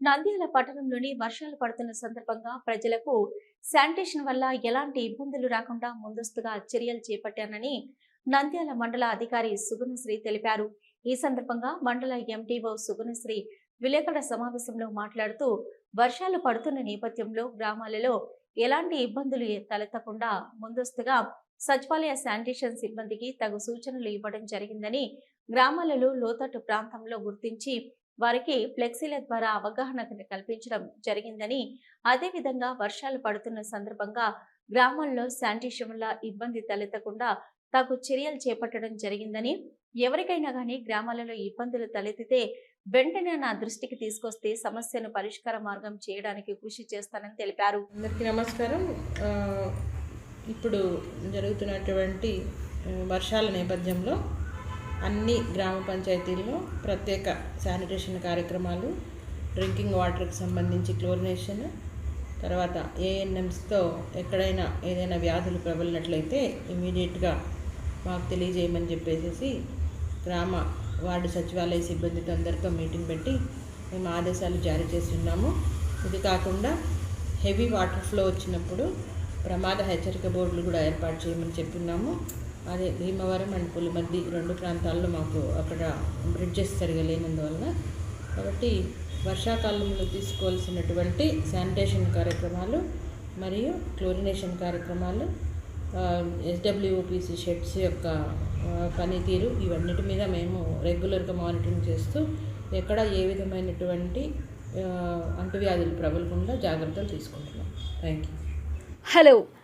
నంద్యాల పట్టణంలోని వర్షాలు పడుతున్న సందర్భంగా ప్రజలకు శానిటేషన్ వల్ల ఎలాంటి ఇబ్బందులు రాకుండా ముందస్తుగా చర్యలు చేపట్టానని నంద్యాల మండల అధికారి సుగుణశ్రీ తెలిపారు. ఈ సందర్భంగా మండల ఎంటీఓ సుగుణశ్రీ విలేకరుల సమావేశంలో మాట్లాడుతూ వర్షాలు పడుతున్న నేపథ్యంలో గ్రామాలలో ఎలాంటి ఇబ్బందులు తలెత్తకుండా ముందస్తుగా సచివాలయ శానిటేషన్ సిబ్బందికి తగు సూచనలు ఇవ్వడం జరిగిందని గ్రామాలలో లోతట్టు ప్రాంతంలో గుర్తించి వారికి ఫ్లెక్సీల ద్వారా అవగాహన కల్పించడం జరిగిందని అదేవిధంగా వర్షాలు పడుతున్న సందర్భంగా గ్రామాల్లో శానిటేషన్ వల్ల ఇబ్బంది తలెత్తకుండా తగు చర్యలు చేపట్టడం జరిగిందని ఎవరికైనా కానీ గ్రామాలలో ఇబ్బందులు తలెత్తితే వెంటనే నా దృష్టికి తీసుకొస్తే సమస్యను పరిష్కార మార్గం చేయడానికి కృషి చేస్తానని తెలిపారు. అందరికీ నమస్కారం. ఇప్పుడు జరుగుతున్నటువంటి వర్షాల నేపథ్యంలో అన్ని గ్రామ పంచాయతీల్లో ప్రత్యేక శానిటేషన్ కార్యక్రమాలు డ్రింకింగ్ వాటర్కి సంబంధించి క్లోరినేషన్ తర్వాత ఏఎన్ఎంస్తో ఎక్కడైనా ఏదైనా వ్యాధులు ప్రబలినట్లయితే ఇమీడియట్గా మాకు తెలియజేయమని చెప్పేసి గ్రామ వార్డు సచివాలయ సిబ్బందితో అందరితో మీటింగ్ పెట్టి మేము ఆదేశాలు జారీ చేసి ఉన్నాము ఇది కాకుండా హెవీ వాటర్ ఫ్లో వచ్చినప్పుడు ప్రమాద హెచ్చరిక బోర్డులు కూడా ఏర్పాటు చేయమని చెప్పున్నాము. అదే భీమవరం అండ్ పులిమద్ది రెండు ప్రాంతాల్లో మాకు అక్కడ బ్రిడ్జెస్ సరిగా లేనందువలన కాబట్టి వర్షాకాలంలో తీసుకోవాల్సినటువంటి శానిటేషన్ కార్యక్రమాలు మరియు క్లోరినేషన్ కార్యక్రమాలు ఎస్డబ్ల్యూపిసి షెడ్స్ యొక్క పనితీరు ఇవన్నిటి మీద మేము రెగ్యులర్గా మానిటరింగ్ చేస్తూ ఎక్కడ ఏ విధమైనటువంటి అంటువ్యాధులు ప్రబలకుండా జాగ్రత్తలు తీసుకుంటున్నాం. Thank you hello.